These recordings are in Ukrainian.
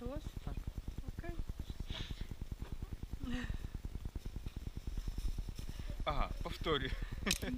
Почалось? Так. Окей. Ага, повторюю. Е,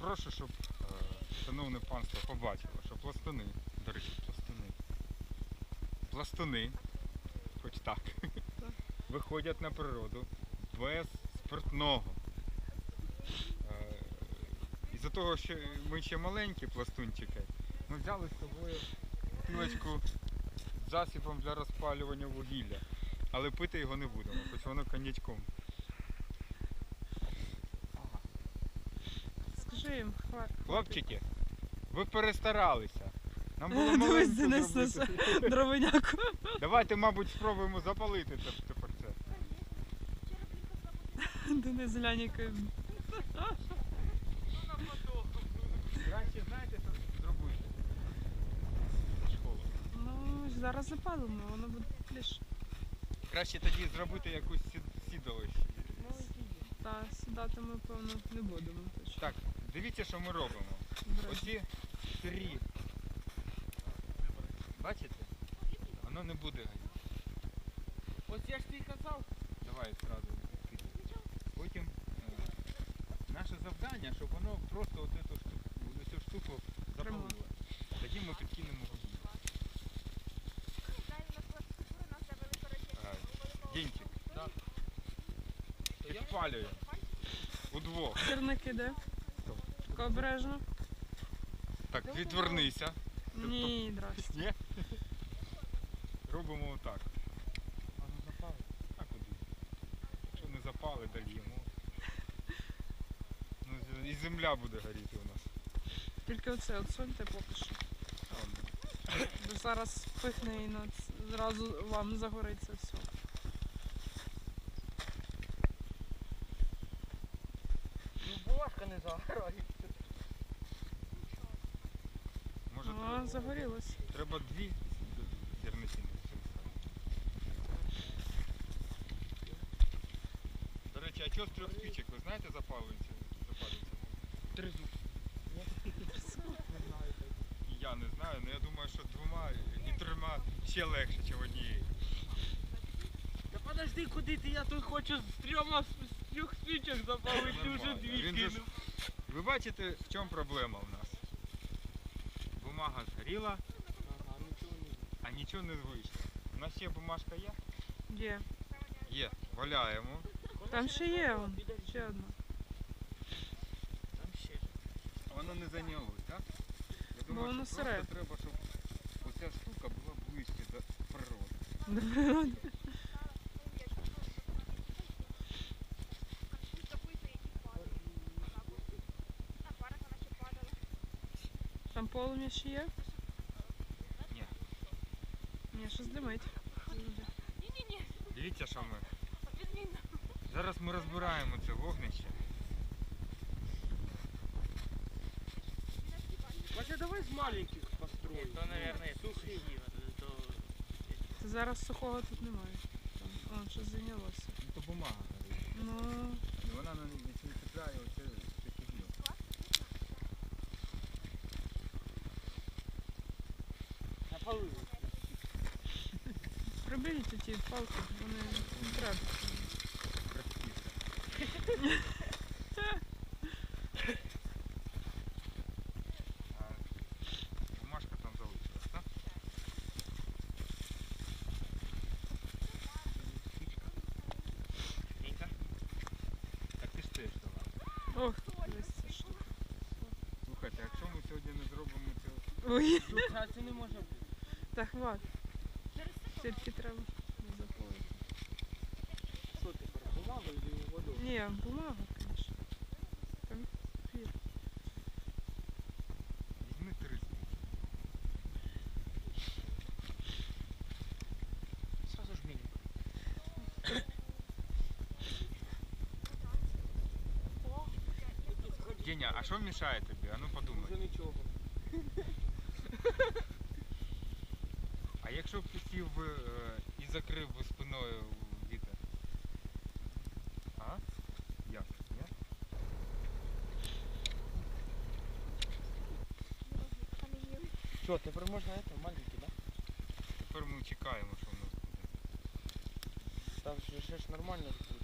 Прошу, щоб е, шановне панство побачило, що пластуни, до речі, пластуни. Пластуни, хоч так, виходять на природу без спиртного. Е, Із-за того, що ми ще маленькі пластунчики, ми взяли з собою бутилочку з засібом для розпалювання вугілля. Але пити його не будемо, хоч воно коньячком. Скажи їм, хва... Хлопчики, ви перестаралися. Нам було Дивись, маленько Денис зробити. дровиняку. Давайте, мабуть, спробуємо запалити це тепер це. Денис глянькає. Краще знаєте, що зробити? Школу. Ну, зараз запалимо, воно буде тепліше. Краще тоді зробити якусь сід- сідалище. Та сідати ми, певно, не будемо точно. Так, дивіться, що ми робимо. Оці три. Бачите? Воно не буде горіти. Ось я ж тобі казав. Давай одразу. Потім е, наше завдання, щоб воно просто от эту штуку, цю штуку запалило. Тоді ми підкинемо вугілля. Е, Денчик, Так. Підпалюємо. Удвох. Сірник іде. Стоп. Тільки обережно. Так, відвернися. Ні, здрасте. Ні? Робимо отак. А ну запали. А куди? Якщо не запали, дальємо. Ну, і земля буде горіти у нас. Тільки оце отсуньте поки що. Бо зараз пихне і зразу вам загориться все. Ну бумажка не загорає. Може, О, треба, загорілось. треба дві зірниці. До речі, а чого з трьох спічок, ви знаєте, запалюється? запалюється? Три. І я не знаю, але я думаю, що двома і трьома ще легше, ніж однією. Та подожди, куди ти? Я тут хочу з трьома з з трьох свічок запалити, ти вже дві Він же ж- кинув. Ви бачите, в чому проблема у нас? Бумага згоріла, а нічого не вийшло. У нас ще бумажка є? Є. Є. Валяємо. Там ще є он. Підожди. Ще одна. Там ще. Воно не зайнялось, так? Я думаю, воно що сире. просто треба, щоб оця штука була ближче до природи. Там ще є? Ні. Ні, щось димить. Дивіться, що ми. Зараз ми розбираємо це вогнище. Вася, давай з маленьких построїмо. То, наверное, сухий, Це зараз сухого тут немає. Там, он щось зайнялося. Ну то бумага. Ну, І вона на не цепляє оце цю фігню. Запалили. приберіть ті палки, вони не треба. Красивіше. А бумажка там залишилась, так? Ника. Так ти ж теж давай. Ох, дивись ця штука. Слухайте, якщо ми сьогодні не зробимо цього. Ой, Тут а, це не може бути. та хват. Тільки треба не запалити. Що тепер? Бумага чи водою? Ні, бумага, звісно. Там. Візьми три. Сразу ж мені. Деня, а що мішає тобі? А ну подумай. Вже нічого. А якщо б ти сів би е, і закрив би спиною вітер? А? Як? Ні? Що, тепер можна це маленький, так? тепер ми чекаємо, що в нас буде. Там ще ж нормально буде.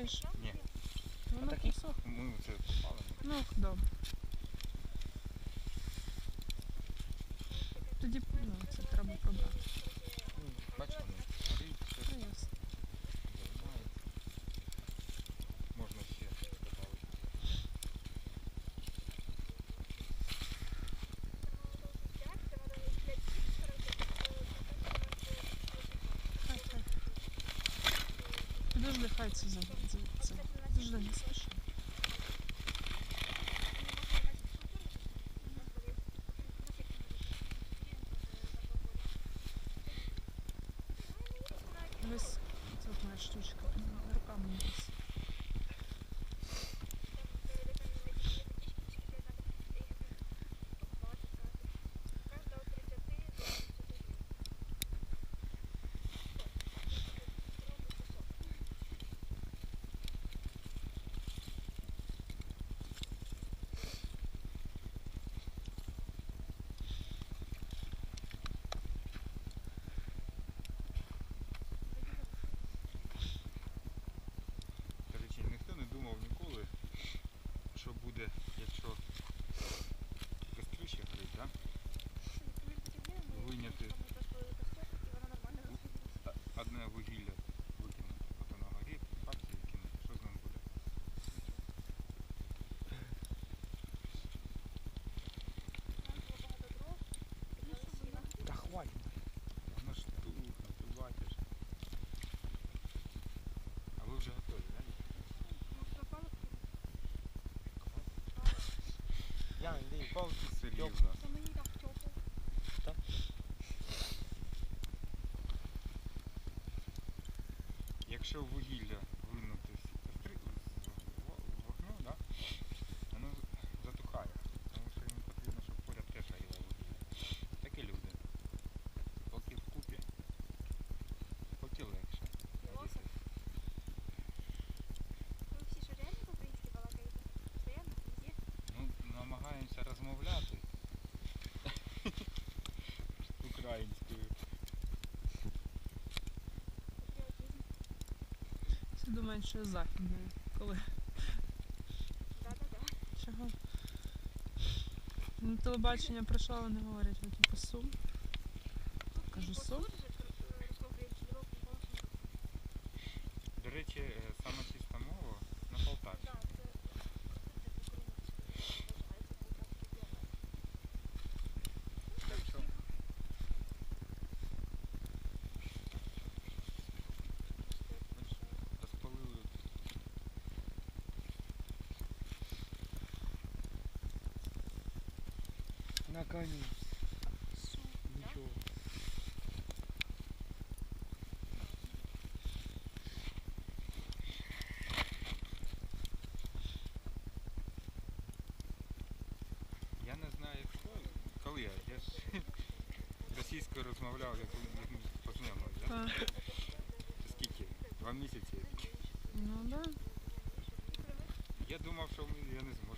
потрібно. Думаєш? Ні. Воно такий? посохло. Ми це попалимо. Ну, добре. Тоді ну, це треба пробрати. Бачите, ну, горить, все Ну, ясно. займається. Можна ще додати. Хай, хай. Подожди, хай це за, Подожди, не спіши. Ось от моя штучка. Руками не десь. До речі, ніхто не думав ніколи, що буде, якщо кострюще горить, да? Вийняти а- одне вугілля викинути. От воно горить, папці викинути. Що з ним буде? Та хватить. Воно ж тухне, ти бачиш. А ви вже готові, да? Я, іди, палки. Сирі в нас. Якщо вугілля винути з костри з во- вогню, да, воно з- затухає. Тому що їм потрібно, щоб поряд теж горіло вугілля. Так і люди. Поки вкупі, поки легше. горіти. Ну, намагаємося розмовляти українською. Всі думають, що я західною. Коли? Чого? На телебачення прийшла, вони говорять, ви типу сум. Кажу, сум. На коні. Нічого. Я не знаю, хто, коли я. Я ж російською розмовляв, як, як ми познайомилися, да? Та, Скільки? Два місяці. ну да. Я думав, що ми, я не зможу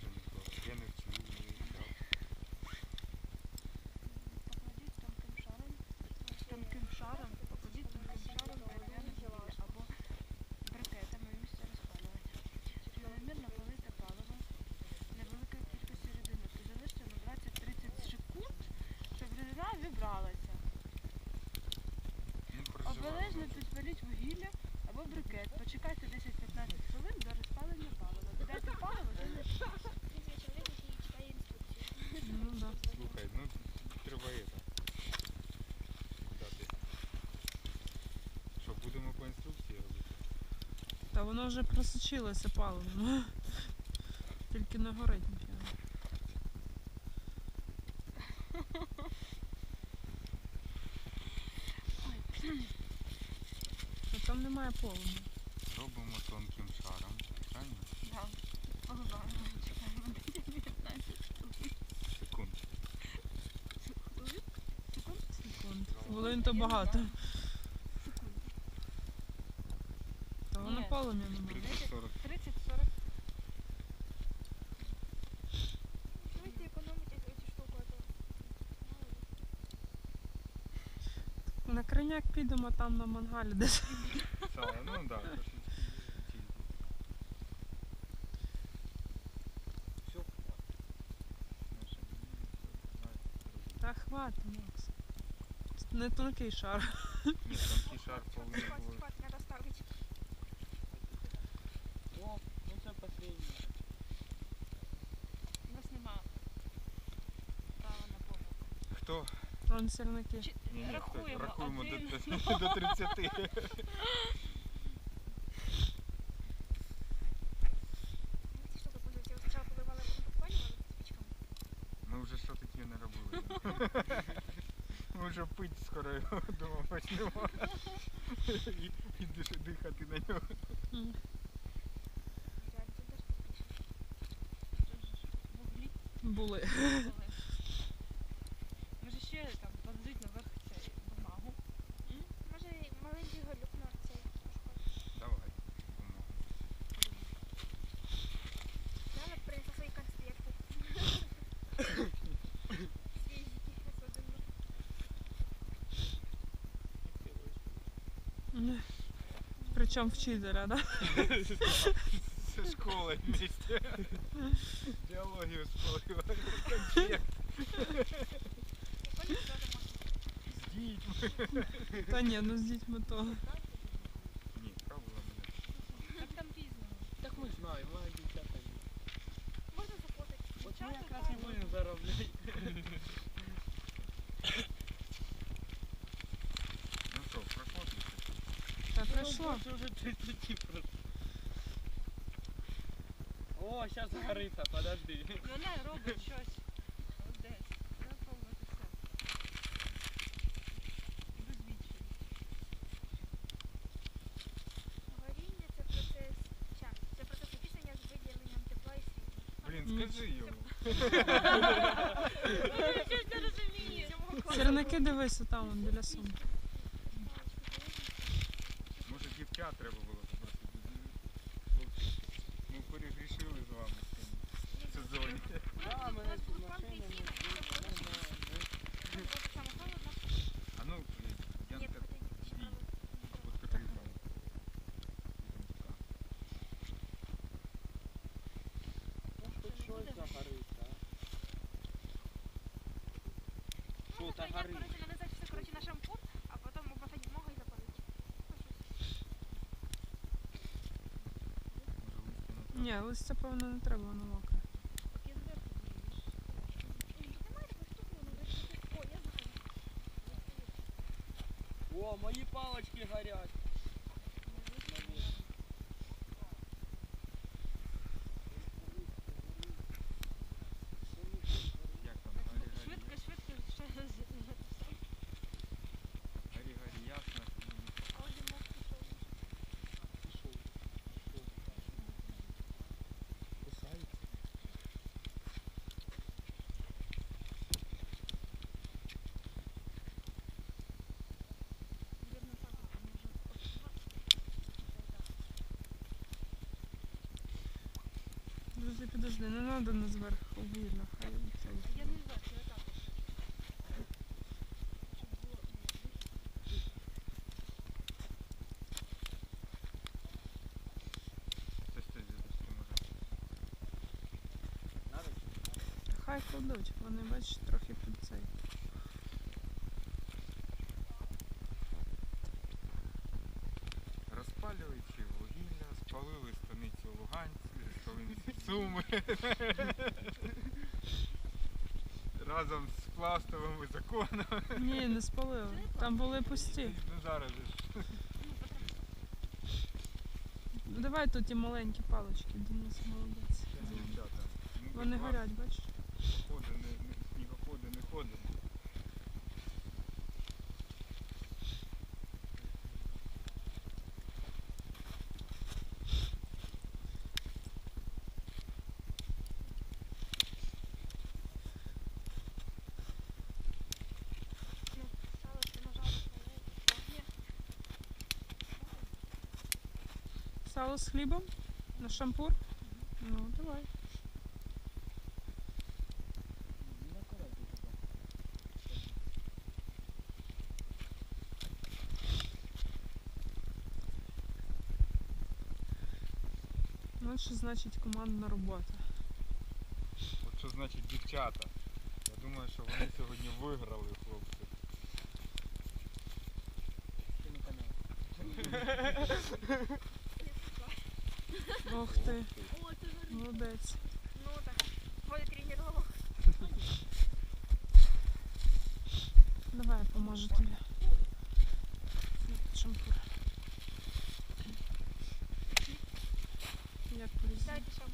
Обережно підпаліть вугілля або брикет. Почекайте 10-15 хвилин до розпалення палива. Додайте паливо, де не Слухай, ну треба это. Куда? Що, будемо по інструкції робити? Та воно вже просочилося паливом. Тільки не горить. Полум'я. Робимо тонким шаром. Правильно? 19 Секунд. секунд. Секунд. Хвилин то багато. Та воно полум'я немає. 30-40. 30-40. Давайте экономите эти штуку, На криняк підемо там на мангалі десь. Ну да, Та хватить, Макс. Не тонкий шар. Ні, тонкий шар повинен Хватит, хватит, надо ставить. О, ну це последнє. Нас нема права на помилку. Хто? Ні, ні. Рахуємо, Рахуємо до, до 30. Диш- дихати на нього. Були. Може ще там положить наверх Причому вчителя, да? Це школа вместе. Біологію спалила. Конспект Прикольно, что тоже можно. з дітьми. Та ні, ну з дітьми то. О, зараз загориться, подожди. Вона робить щось. Десь. Треба пробувати все. Без відчаю. Горіння це процес. Ща, це процес окислення з виділенням тепла і світла. Блін, скажи йому. Щось не. Сірники дивись там біля сумки. Може дівчат треба було попросити. Хлопці, Ми перегрішили з вами в цьому сезоні. А, У мене нас тут був план машина, прийти, ну, але просто нормально. було так само холодно. А ну, я Ні, так хотіть, ще Ні. треба. відкрию там. Ну, хоч щось загориться. Що Можна та прийняти, горить? коротше, нанизати все, коротше, на шампур, а потім обмотати бумагу і запалити. Ну, щось. Може листя не Ні, листя, певно, не треба, воно мокре. О, мої палочки горять. Подожди, подожди, не треба на зверху видно, хай це. Я не що я також. Надо? Хай кладуть, вони бачиш трохи під цей. Суми. Разом з пластовими законами. Ні, не спалили. Там були пусті. Ну зараз же ж. давай тут ті маленькі палички, Денис молодець. Дівчата, ну, Вони горять, бачиш? Ходи, не, не, снігоходи не ходимо. Сало з хлібом на шампур? Ну, давай. Ну, що значить командна робота. От що значить дівчата. Я думаю, що вони сьогодні виграли, хлопці. Ох ти, молодець. Ну так, твоє тренировок. Давай я поможу тобі. Шампур. Як полізти? Дайте сам.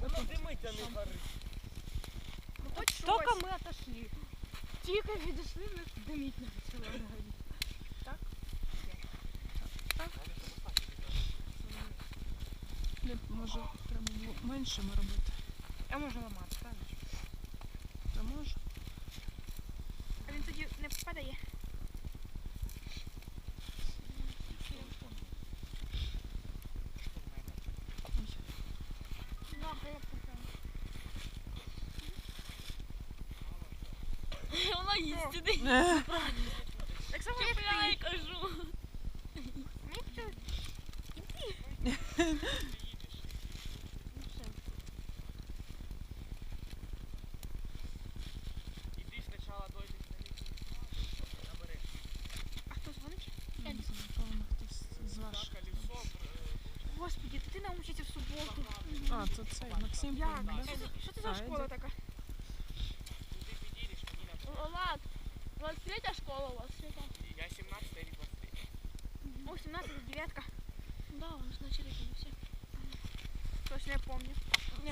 Воно димиться не горить. Ну хоч щось. Только мы отошли. Тихо відійшли, ми диміть не почали взагалі. Хліб, може, треба було меншими робити. А може ламати, так? Та може. А він тоді не падає. Нахуй я попав. Вона їсть. Так само Я кажу. Іди спочатку дойди до них. Набери. А хто дзвонить? Я не знаю, Напевно, хтось з ваших. Так, колесо. е, Господи, ти научиться в суботу. А, то цей Максим Як? прийде, да? Едик, Що це за А, школа Едик. така? Туди підійдеш, мені на Влад, 23 школа у вас яка? Я 17 рік 23. О, 17 девятка. Да, у нас на черепі все. Точно я помню.